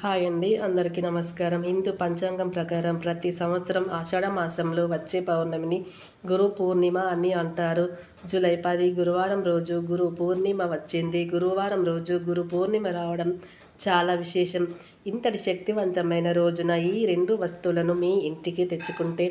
Hi అండి అందరికీ నమస్కారం. హిందూ పంచాంగం ప్రకారం ప్రతి సంవత్సరం ఆషాఢ మాసంలో వచ్చే పౌర్ణమిని గురు పూర్ణిమ అని అంటారు. జూలై పది గురువారం రోజు గురు పూర్ణిమ వచ్చింది. గురువారం రోజు గురు పూర్ణిమ రావడం చాలా విశేషం. ఇంతటి శక్తివంతమైన రోజున ఈ రెండు వస్తువులను మీ ఇంటికి తెచ్చుకుంటే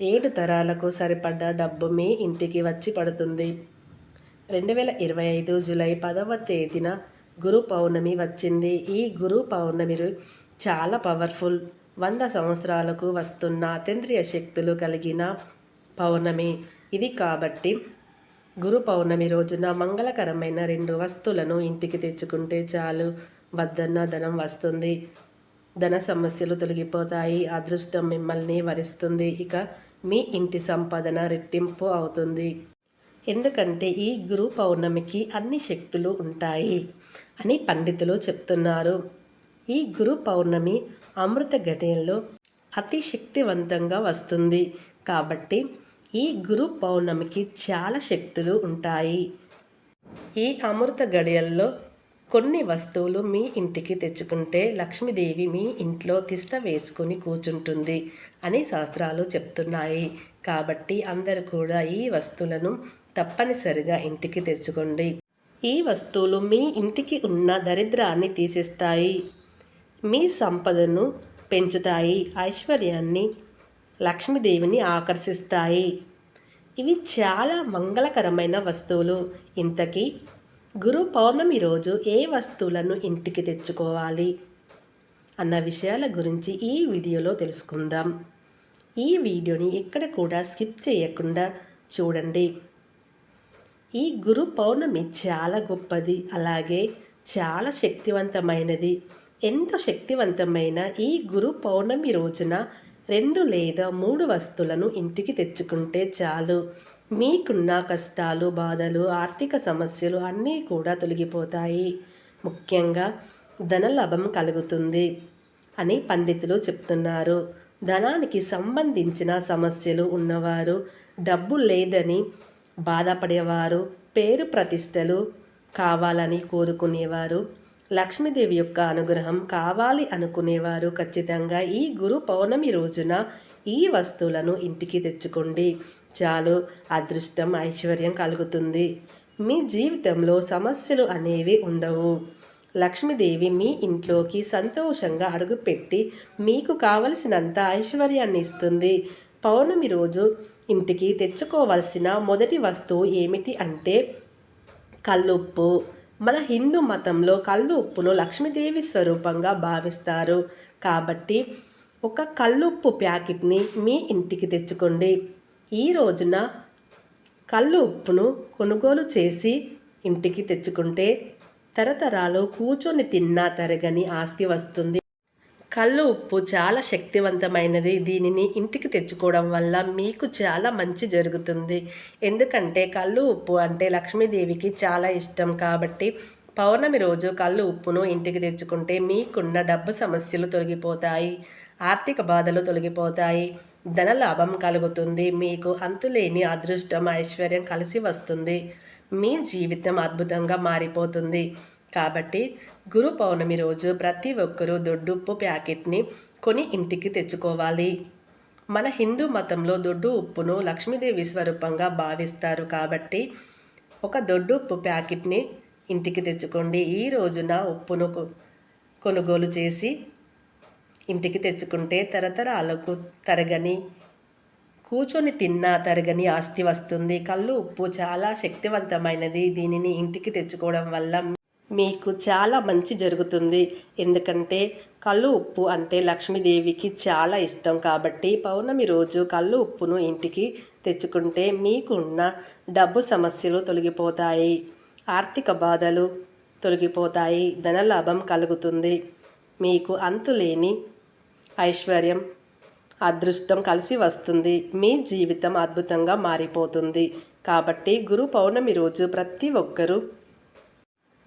ఏడు తరాలకు సరిపడ్డ డబ్బు మీ ఇంటికి వచ్చి పడుతుంది. రెండు వేల ఇరవై ఐదు జూలై పదవ తేదీన గురు పౌర్ణమి వచ్చింది. ఈ గురు పౌర్ణమి చాలా పవర్ఫుల్. వంద సంవత్సరాలకు వస్తున్న అతీంద్రియ శక్తులు కలిగిన పౌర్ణమి. ఇది కాబట్టి గురు పౌర్ణమి రోజున మంగళకరమైన రెండు వస్తువులను ఇంటికి తెచ్చుకుంటే చాలు. వద్దన్న ధనం వస్తుంది. ధన సమస్యలు తొలగిపోతాయి. అదృష్టం మిమ్మల్ని వరిస్తుంది. ఇక మీ ఇంటి సంపాదన రెట్టింపు అవుతుంది. ఎందుకంటే ఈ గురు పౌర్ణమికి అన్ని శక్తులు ఉంటాయి అని పండితులు చెప్తున్నారు. ఈ గురు పౌర్ణమి అమృత ఘటనలో అతి శక్తివంతంగా వస్తుంది. కాబట్టి ఈ గురు పౌర్ణమికి చాలా శక్తులు ఉంటాయి. ఈ అమృత గడియల్లో కొన్ని వస్తువులు మీ ఇంటికి తెచ్చుకుంటే లక్ష్మీదేవి మీ ఇంట్లో తిష్ట వేసుకుని కూర్చుంటుంది అని శాస్త్రాలు చెప్తున్నాయి. కాబట్టి అందరు కూడా ఈ వస్తువులను తప్పనిసరిగా ఇంటికి తెచ్చుకోండి. ఈ వస్తువులు మీ ఇంటికి ఉన్న దరిద్రాన్ని తీసేస్తాయి. మీ సంపదను పెంచుతాయి. ఐశ్వర్యాన్ని లక్ష్మీదేవిని ఆకర్షిస్తాయి. ఇవి చాలా మంగళకరమైన వస్తువులు. ఇంతకీ గురు పౌర్ణమి రోజు ఏ వస్తువులను ఇంటికి తెచ్చుకోవాలి? అన్న విషయాల గురించి ఈ వీడియోలో తెలుసుకుందాం. ఈ వీడియోని ఎక్కడ కూడా స్కిప్ చేయకుండా చూడండి. ఈ గురు పౌర్ణమి చాలా గొప్పది అలాగే చాలా శక్తివంతమైనది. ఎంతో శక్తివంతమైన ఈ గురు పౌర్ణమి రోజున రెండు లేదా మూడు వస్తువులను ఇంటికి తెచ్చుకుంటే చాలు. మీకున్న కష్టాలు బాధలు ఆర్థిక సమస్యలు అన్నీ కూడా తొలగిపోతాయి. ముఖ్యంగా ధనలాభం కలుగుతుంది అని పండితులు చెప్తున్నారు. ధనానికి సంబంధించిన సమస్యలు ఉన్నవారు డబ్బు లేదని బాధపడేవారు పేరు ప్రతిష్టలు కావాలని కోరుకునేవారు లక్ష్మీదేవి యొక్క అనుగ్రహం కావాలి అనుకునేవారు ఖచ్చితంగా. ఈ గురు పౌర్ణమి రోజున ఈ వస్తువులను ఇంటికి తెచ్చుకోండి. చాలు అదృష్టం ఐశ్వర్యం కలుగుతుంది. మీ జీవితంలో సమస్యలు అనేవి ఉండవు. లక్ష్మీదేవి మీ ఇంట్లోకి సంతోషంగా అడుగుపెట్టి మీకు కావలసినంత ఐశ్వర్యాన్ని ఇస్తుంది. పౌర్ణమి రోజు ఇంటికి తెచ్చుకోవలసిన మొదటి వస్తువు ఏమిటి అంటే కల్లుప్పు. మన హిందూ మతంలో కళ్ళు ఉప్పును లక్ష్మీదేవి స్వరూపంగా భావిస్తారు. కాబట్టి ఒక కల్లుప్పు ప్యాకెట్ని మీ ఇంటికి తెచ్చుకోండి. ఈ రోజున కళ్ళు ఉప్పును కొనుగోలు చేసి ఇంటికి తెచ్చుకుంటే తరతరాలు కూర్చొని తిన్నా తరగని ఆస్తి వస్తుంది. కళ్ళు ఉప్పు చాలా శక్తివంతమైనది. దీనిని ఇంటికి తెచ్చుకోవడం వల్ల మీకు చాలా మంచి జరుగుతుంది. ఎందుకంటే కళ్ళు ఉప్పు అంటే లక్ష్మీదేవికి చాలా ఇష్టం కాబట్టి పౌర్ణమి రోజు కళ్ళు ఉప్పును ఇంటికి తెచ్చుకుంటే మీకున్న డబ్బు సమస్యలు తొలగిపోతాయి ఆర్థిక బాధలు తొలగిపోతాయి ధనలాభం కలుగుతుంది మీకు అంతులేని అదృష్టం ఐశ్వర్యం కలిసి వస్తుంది మీ జీవితం అద్భుతంగా మారిపోతుంది. కాబట్టి గురు పౌర్ణమి రోజు ప్రతి ఒక్కరూ దొడ్డుప్పు ప్యాకెట్ని కొని ఇంటికి తెచ్చుకోవాలి. మన హిందూ మతంలో దొడ్డు ఉప్పును లక్ష్మీదేవి స్వరూపంగా భావిస్తారు కాబట్టి ఒక దొడ్డు ఉప్పు ప్యాకెట్ని ఇంటికి తెచ్చుకోండి. ఈ రోజున ఉప్పును కొనుగోలు చేసి ఇంటికి తెచ్చుకుంటే తరతరాలకు తరగని కూర్చొని తిన్నా తరగని ఆస్తి వస్తుంది. కళ్ళు ఉప్పు చాలా శక్తివంతమైనది. దీనిని ఇంటికి తెచ్చుకోవడం వల్ల మీకు చాలా మంచి జరుగుతుంది. ఎందుకంటే కళ్ళు ఉప్పు అంటే లక్ష్మీదేవికి చాలా ఇష్టం కాబట్టి పౌర్ణమి రోజు కళ్ళు ఉప్పును ఇంటికి తెచ్చుకుంటే మీకున్న డబ్బు సమస్యలు తొలగిపోతాయి. ఆర్థిక బాధలు తొలగిపోతాయి. ధనలాభం కలుగుతుంది. మీకు అంతులేని ఐశ్వర్యం అదృష్టం కలిసి వస్తుంది. మీ జీవితం అద్భుతంగా మారిపోతుంది. కాబట్టి గురు పౌర్ణమి రోజు ప్రతి ఒక్కరూ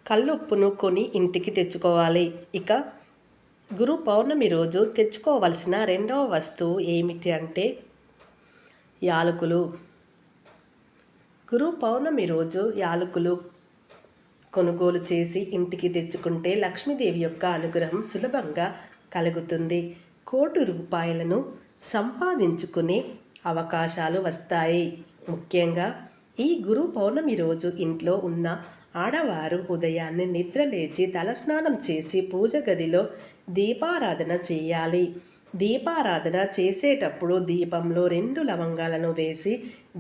కల్లుప్పును కొని ఇంటికి తెచ్చుకోవాలి. ఇక గురు పౌర్ణమి రోజు తెచ్చుకోవలసిన రెండవ వస్తువు ఏమిటి అంటే యాలకులు. గురు పౌర్ణమి రోజు యాలకులు కొనుగోలు చేసి ఇంటికి తెచ్చుకుంటే లక్ష్మీదేవి యొక్క అనుగ్రహం సులభంగా కలుగుతుంది. కోటి రూపాయలను సంపాదించుకునే అవకాశాలు వస్తాయి. ముఖ్యంగా ఈ గురు పౌర్ణమి రోజు ఇంట్లో ఉన్న ఆడవారు ఉదయాన్నే నిద్ర లేచి తలస్నానం చేసి పూజ గదిలో దీపారాధన చేయాలి. దీపారాధన చేసేటప్పుడు దీపంలో రెండు లవంగాలను వేసి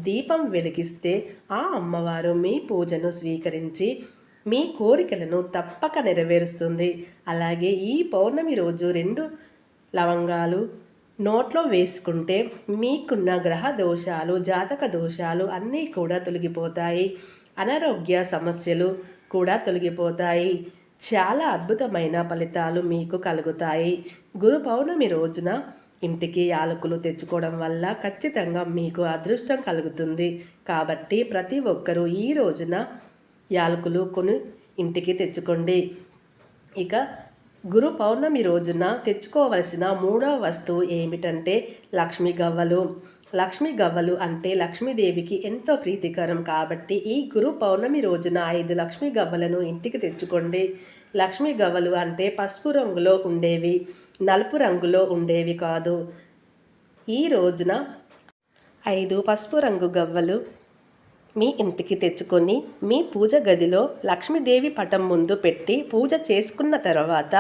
దీపం వెలిగిస్తే ఆ అమ్మవారు మీ పూజను స్వీకరించి మీ కోరికలను తప్పక నెరవేరుస్తుంది. అలాగే ఈ పౌర్ణమి రోజు రెండు లవంగాలు నోట్లో వేసుకుంటే మీకున్న గ్రహ దోషాలు జాతక దోషాలు అన్నీ కూడా తొలగిపోతాయి. అనారోగ్య సమస్యలు కూడా తొలగిపోతాయి. చాలా అద్భుతమైన ఫలితాలు మీకు కలుగుతాయి. గురు పౌర్ణమి రోజున ఇంటికి యాలకులు తెచ్చుకోవడం వల్ల ఖచ్చితంగా మీకు అదృష్టం కలుగుతుంది. కాబట్టి ప్రతి ఒక్కరూ ఈ రోజున యాలకులు కొని ఇంటికి తెచ్చుకోండి. ఇక గురు పౌర్ణమి రోజున తెచ్చుకోవలసిన మూడవ వస్తువు ఏమిటంటే లక్ష్మీ గవ్వలు. లక్ష్మీ గవ్వలు అంటే లక్ష్మీదేవికి ఎంతో ప్రీతికరం కాబట్టి ఈ గురు పౌర్ణమి రోజున ఐదు లక్ష్మీ గవ్వలను ఇంటికి తెచ్చుకోండి. లక్ష్మీ గవ్వలు అంటే పసుపు రంగులో ఉండేవి నలుపు రంగులో ఉండేవి కాదు. ఈ రోజున ఐదు పసుపు రంగు గవ్వలు మీ ఇంటికి తెచ్చుకొని మీ పూజ గదిలో లక్ష్మీదేవి పటం ముందు పెట్టి పూజ చేసుకున్న తర్వాత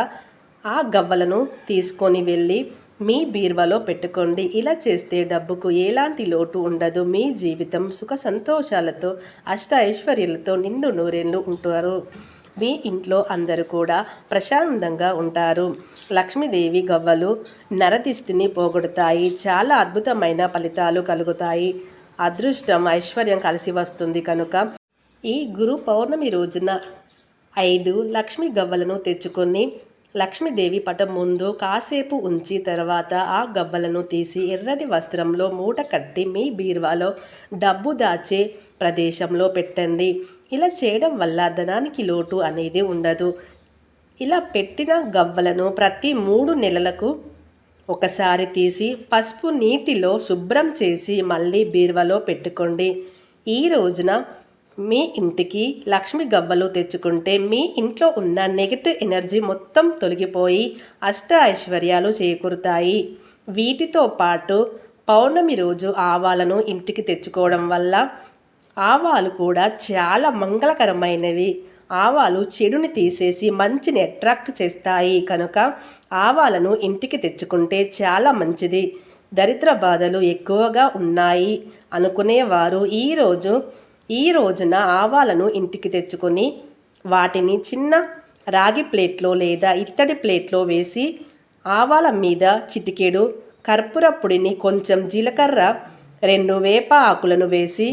ఆ గవ్వలను తీసుకొని వెళ్ళి మీ బీర్వాలో పెట్టుకోండి. ఇలా చేస్తే డబ్బుకు ఎలాంటి లోటు ఉండదు. మీ జీవితం సుఖ సంతోషాలతో అష్ట ఐశ్వర్యాలతో నిండు నూరేళ్ళు ఉంటారు. మీ ఇంట్లో అందరూ కూడా ప్రశాంతంగా ఉంటారు. లక్ష్మీదేవి గవ్వలు నరదిష్టిని పోగొడతాయి. చాలా అద్భుతమైన ఫలితాలు కలుగుతాయి. అదృష్టం ఐశ్వర్యం కలిసి వస్తుంది కనుక ఈ గురు పౌర్ణమి రోజున ఐదు లక్ష్మీ గవ్వలను తెచ్చుకొని లక్ష్మీదేవి పటం ముందు కాసేపు ఉంచి తర్వాత ఆ గవ్వలను తీసి ఎర్రటి వస్త్రంలో మూట కట్టి మీ బీరువాలో డబ్బు దాచే ప్రదేశంలో పెట్టండి. ఇలా చేయడం వల్ల ధనానికి లోటు అనేది ఉండదు. ఇలా పెట్టిన గవ్వలను ప్రతి మూడు నెలలకు ఒకసారి తీసి పసుపు నీటిలో శుభ్రం చేసి మళ్ళీ బీరువాలో పెట్టుకోండి. ఈ రోజున మీ ఇంటికి లక్ష్మి గవ్వలు తెచ్చుకుంటే మీ ఇంట్లో ఉన్న నెగిటివ్ ఎనర్జీ మొత్తం తొలగిపోయి అష్ట ఐశ్వర్యాలు చేకూరుతాయి. వీటితో పాటు పౌర్ణమి రోజు ఆవాలను ఇంటికి తెచ్చుకోవడం వల్ల ఆవాలు కూడా చాలా మంగళకరమైనవి. ఆవాలు చెడుని తీసేసి మంచిని అట్రాక్ట్ చేస్తాయి. కనుక ఆవాలను ఇంటికి తెచ్చుకుంటే చాలా మంచిది. దరిద్ర బాధలు ఎక్కువగా ఉన్నాయి అనుకునేవారు ఈరోజు ఈ రోజున ఆవాలను ఇంటికి తెచ్చుకొని వాటిని చిన్న రాగి ప్లేట్లో లేదా ఇత్తడి ప్లేట్లో వేసి ఆవాల మీద చిటికెడు కర్పూర పొడిని కొంచెం జీలకర్ర రెండు వేప ఆకులను వేసి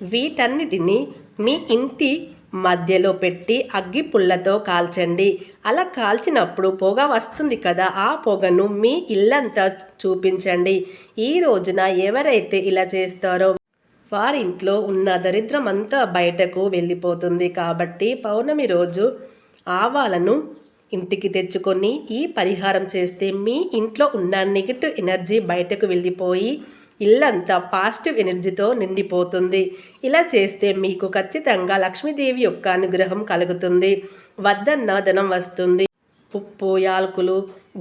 వీటన్నిటిని మీ ఇంటి మధ్యలో పెట్టి అగ్గి పుల్లతో కాల్చండి. అలా కాల్చినప్పుడు పొగ వస్తుంది కదా ఆ పొగను మీ ఇల్లంతా చూపించండి. ఈ రోజున ఎవరైతే ఇలా చేస్తారో వారింట్లో ఉన్న దరిద్రమంతా బయటకు వెళ్ళిపోతుంది కాబట్టి పౌర్ణమి రోజు ఆవాలను ఇంటికి తెచ్చుకొని ఈ పరిహారం చేస్తే మీ ఇంట్లో ఉన్న నెగిటివ్ ఎనర్జీ బయటకు వెళ్ళిపోయి ఇల్లంతా పాజిటివ్ ఎనర్జీతో నిండిపోతుంది. ఇలా చేస్తే మీకు ఖచ్చితంగా లక్ష్మీదేవి యొక్క అనుగ్రహం కలుగుతుంది. వద్దన్న ధనం వస్తుంది. ఉప్పు యాలకులు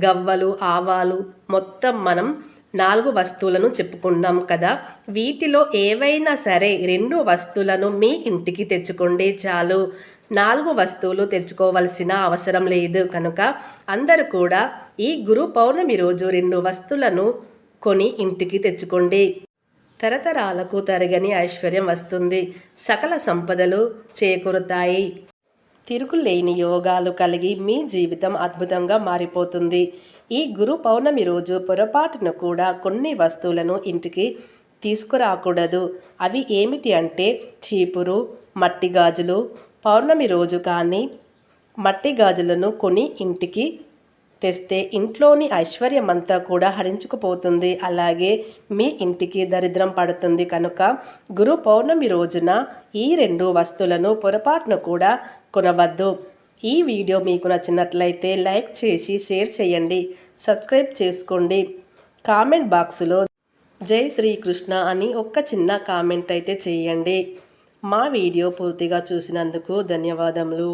గవ్వలు ఆవాలు మొత్తం మనం నాలుగు వస్తువులను చెప్పుకున్నాం కదా. వీటిలో ఏవైనా సరే రెండు వస్తువులను మీ ఇంటికి తెచ్చుకోండి చాలు. నాలుగు వస్తువులు తెచ్చుకోవలసిన అవసరం లేదు కనుక అందరూ కూడా ఈ గురు పౌర్ణమి రోజు రెండు వస్తువులను కొని ఇంటికి తెచ్చుకోండి. తరతరాలకు తరగని ఐశ్వర్యం వస్తుంది. సకల సంపదలు చేకూరుతాయి. తిరుగులేని యోగాలు కలిగి మీ జీవితం అద్భుతంగా మారిపోతుంది. ఈ గురు పౌర్ణమి రోజు పొరపాటును కూడా కొన్ని వస్తువులను ఇంటికి తీసుకురాకూడదు. అవి ఏమిటి అంటే చీపురు మట్టి గాజులు. పౌర్ణమి రోజు కానీ మట్టి గాజులను కొని ఇంటికి తెస్తే ఇంట్లోని ఐశ్వర్యమంతా కూడా హరించుకుపోతుంది. అలాగే మీ ఇంటికి దరిద్రం పడుతుంది. కనుక గురు పౌర్ణమి రోజున ఈ రెండు వస్తువులను పొరపాటును కూడా కొనవద్దు. ఈ వీడియో మీకు నచ్చినట్లయితే లైక్ చేసి షేర్ చేయండి. సబ్స్క్రైబ్ చేసుకోండి. కామెంట్ బాక్స్లో జై శ్రీకృష్ణ అని ఒక్క చిన్న కామెంట్ అయితే చేయండి. మా వీడియో పూర్తిగా చూసినందుకు ధన్యవాదములు.